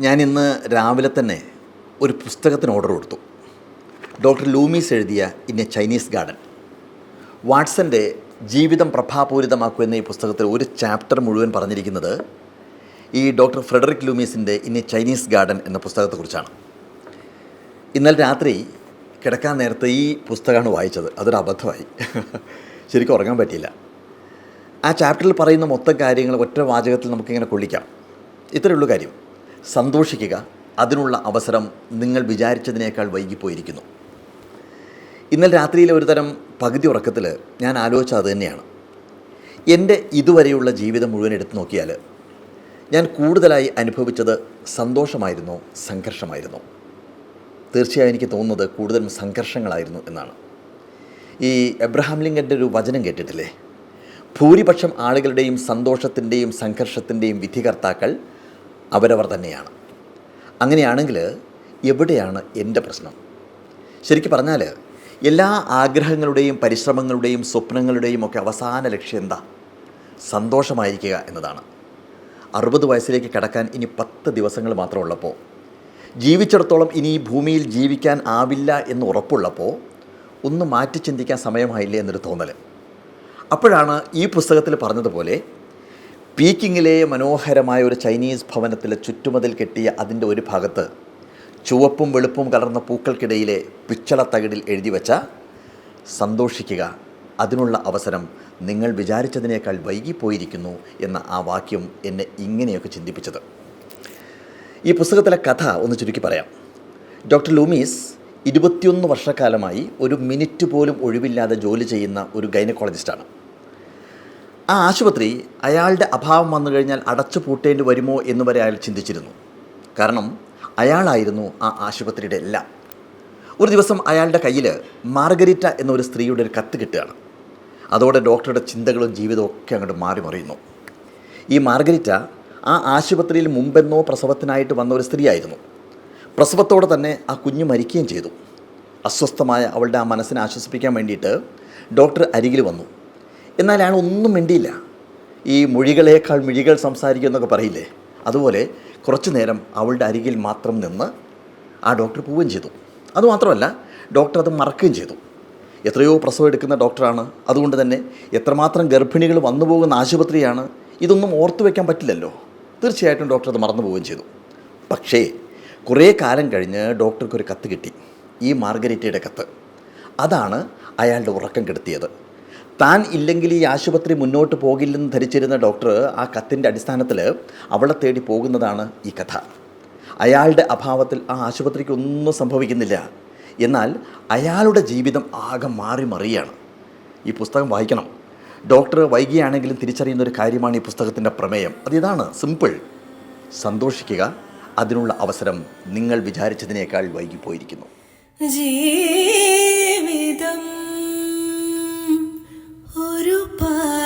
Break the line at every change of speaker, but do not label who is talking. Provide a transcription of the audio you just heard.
ഞാൻ ഇന്ന് രാവിലെ തന്നെ ഒരു പുസ്തകത്തിന് ഓർഡർ കൊടുത്തു. ഡോക്ടർ ലൂമീസ് എഴുതിയ ഇൻ എ ചൈനീസ് ഗാർഡൻ വാട്സന്റെ ജീവിതം പ്രഭാപൂരിതമാക്കൂ എന്ന ഈ പുസ്തകത്തിൽ ഒരു ചാപ്റ്റർ മുഴുവൻ പറഞ്ഞിരിക്കുന്നത് ഈ ഡോക്ടർ ഫ്രെഡറിക് ലൂമീസിന്റെ ഇൻ എ ചൈനീസ് ഗാർഡൻ എന്ന പുസ്തകത്തെക്കുറിച്ചാണ്. ഇന്നലെ രാത്രി കിടക്കാൻ നേരത്തെ ഈ പുസ്തകമാണ് വായിച്ചത്. അതൊരു അബദ്ധമായി. ശരിക്കും ഉറങ്ങാൻ പറ്റിയില്ല. ആ ചാപ്റ്ററിൽ പറയുന്ന മൊത്തം കാര്യങ്ങൾ ഒറ്റ വാചകത്തിൽ നമുക്കിങ്ങനെ കൊള്ളിക്കാം. ഇത്രയേ ഉള്ളൂ കാര്യം. സന്തോഷിക്കുക. അതിനുള്ള അവസരം നിങ്ങൾ വിചാരിച്ചതിനേക്കാൾ വൈകിപ്പോയിരിക്കുന്നു. ഇന്നലെ രാത്രിയിലെ ഒരു തരം പകുതി ഉറക്കത്തിൽ ഞാൻ ആലോചിച്ച അത് തന്നെയാണ്. എന്റെ ഇതുവരെയുള്ള ജീവിതം മുഴുവൻ എടുത്തു നോക്കിയാൽ ഞാൻ കൂടുതലായി അനുഭവിച്ചത് സന്തോഷമായിരുന്നു സംഘർഷമായിരുന്നു. തീർച്ചയായും എനിക്ക് തോന്നുന്നത് കൂടുതലും സംഘർഷങ്ങളായിരുന്നു എന്നാണ്. ഈ എബ്രഹാം ലിങ്കന്റെ ഒരു വചനം കേട്ടിട്ടില്ലേ? ഭൂരിപക്ഷം ആളുകളുടെയും സന്തോഷത്തിന്റെയും സംഘർഷത്തിന്റെയും വിധികർത്താക്കൾ അവരവർ തന്നെയാണ്. അങ്ങനെയാണെങ്കിൽ എവിടെയാണ് എന്റെ പ്രശ്നം? ശരിക്കും പറഞ്ഞാൽ എല്ലാ ആഗ്രഹങ്ങളുടെയും പരിശ്രമങ്ങളുടെയും സ്വപ്നങ്ങളുടെയും ഒക്കെ അവസാന ലക്ഷ്യം എന്താ? സന്തോഷമായിരിക്കുക എന്നതാണ്. അറുപത് വയസ്സിലേക്ക് കടക്കാൻ ഇനി പത്ത് ദിവസങ്ങൾ മാത്രമുള്ളപ്പോൾ ജീവിച്ചിടത്തോളം ഇനി ഭൂമിയിൽ ജീവിക്കാൻ ആവില്ല എന്ന് ഉറപ്പുള്ളപ്പോൾ ഒന്ന് മാറ്റി ചിന്തിക്കാൻ സമയമായില്ലേ എന്നൊരു തോന്നൽ അപ്പോഴാണ് ഈ പുസ്തകത്തിൽ പറഞ്ഞതുപോലെ പീക്കിങ്ങിലെ മനോഹരമായ ഒരു ചൈനീസ് ഭവനത്തിലെ ചുറ്റുമതിൽ കെട്ടിയ അതിന്റെ ഒരു ഭാഗത്ത് ചുവപ്പും വെളുപ്പും കലർന്ന പൂക്കൾക്കിടയിലെ പിച്ചള തകിടിൽ എഴുതി വച്ച സന്തോഷിക്കുക. അതിനുള്ള അവസരം നിങ്ങൾ വിചാരിച്ചതിനേക്കാൾ വൈകിപ്പോയിരിക്കുന്നു എന്ന ആ വാക്യം എന്നെ ഇങ്ങനെയൊക്കെ ചിന്തിപ്പിച്ചത്. ഈ പുസ്തകത്തിലെ കഥ ഒന്ന് ചുരുക്കി പറയാം. ഡോക്ടർ ലൂമീസ് ഇരുപത്തിയൊന്ന് വർഷക്കാലമായി ഒരു മിനിറ്റ് പോലും ഒഴിവില്ലാതെ ജോലി ചെയ്യുന്ന ഒരു ഗൈനക്കോളജിസ്റ്റാണ്. ആ ആശുപത്രി അയാളുടെ അഭാവം വന്നു കഴിഞ്ഞാൽ അടച്ചു പൂട്ടേണ്ടി വരുമോ എന്ന് വരെ അയാൾ ചിന്തിച്ചിരുന്നു. കാരണം അയാളായിരുന്നു ആ ആശുപത്രിയുടെ എല്ലാം. ഒരു ദിവസം അയാളുടെ കയ്യിൽ മാർഗരിറ്റ എന്നൊരു സ്ത്രീയുടെ ഒരു കത്ത് കിട്ടുകയാണ്. അതോടെ ഡോക്ടറുടെ ചിന്തകളും ജീവിതവും ഒക്കെ അങ്ങോട്ട് മാറി മറിയുന്നു. ഈ മാർഗരിറ്റ ആ ആശുപത്രിയിൽ മുമ്പെന്നോ പ്രസവത്തിനായിട്ട് വന്ന ഒരു സ്ത്രീയായിരുന്നു. പ്രസവത്തോടെ തന്നെ ആ കുഞ്ഞ് മരിക്കുകയും ചെയ്തു. അസ്വസ്ഥമായ അവളുടെ ആ മനസ്സിനെ ആശ്വസിപ്പിക്കാൻ വേണ്ടിയിട്ട് ഡോക്ടർ അരികിൽ വന്നു. എന്നാൽ അയാൾ ഒന്നും മിണ്ടിയില്ല. ഈ മൊഴികളേക്കാൾ മിഴികൾ സംസാരിക്കും എന്നൊക്കെ പറയില്ലേ? അതുപോലെ കുറച്ചു നേരം അവളുടെ അരികിൽ മാത്രം നിന്ന് ആ ഡോക്ടർ പോവുകയും ചെയ്തു. അതുമാത്രമല്ല ഡോക്ടർ അത് മറക്കുകയും ചെയ്തു. എത്രയോ പ്രസവം എടുക്കുന്ന ഡോക്ടറാണ്. അതുകൊണ്ട് തന്നെ എത്രമാത്രം ഗർഭിണികൾ വന്നു പോകുന്ന ആശുപത്രിയാണ് ഇതൊന്നും ഓർത്തു വയ്ക്കാൻ പറ്റില്ലല്ലോ. തീർച്ചയായിട്ടും ഡോക്ടർ അത് മറന്നു പോവുകയും ചെയ്തു. പക്ഷേ കുറേ കാലം കഴിഞ്ഞ് ഡോക്ടർക്കൊരു കത്ത് കിട്ടി. ഈ മാർഗരറ്റയുടെ കത്ത്. അതാണ് അയാളുടെ ഉറക്കം കെടുത്തിയത്. താൻ ഇല്ലെങ്കിൽ ഈ ആശുപത്രി മുന്നോട്ട് പോകില്ലെന്ന് ധരിച്ചിരുന്ന ഡോക്ടർ ആ കത്തിന്റെ അടിസ്ഥാനത്തിൽ അവളെ തേടി പോകുന്നതാണ് ഈ കഥ. അയാളുടെ അഭാവത്തിൽ ആ ആശുപത്രിക്ക് ഒന്നും സംഭവിക്കുന്നില്ല. എന്നാൽ അയാളുടെ ജീവിതം ആകെ മാറി മറിയാണ്. ഈ പുസ്തകം വായിക്കണം. ഡോക്ടർ വൈകിയാണെങ്കിലും തിരിച്ചറിയുന്ന ഒരു കാര്യമാണ് ഈ പുസ്തകത്തിന്റെ പ്രമേയം. അത് ഇതാണ്. സിമ്പിൾ. സന്തോഷിക്കുക. അതിനുള്ള അവസരം നിങ്ങൾ വിചാരിച്ചതിനേക്കാൾ വൈകിപ്പോയിരിക്കുന്നു.
ജീവിതം ഒരു പാഠപുസ്തകം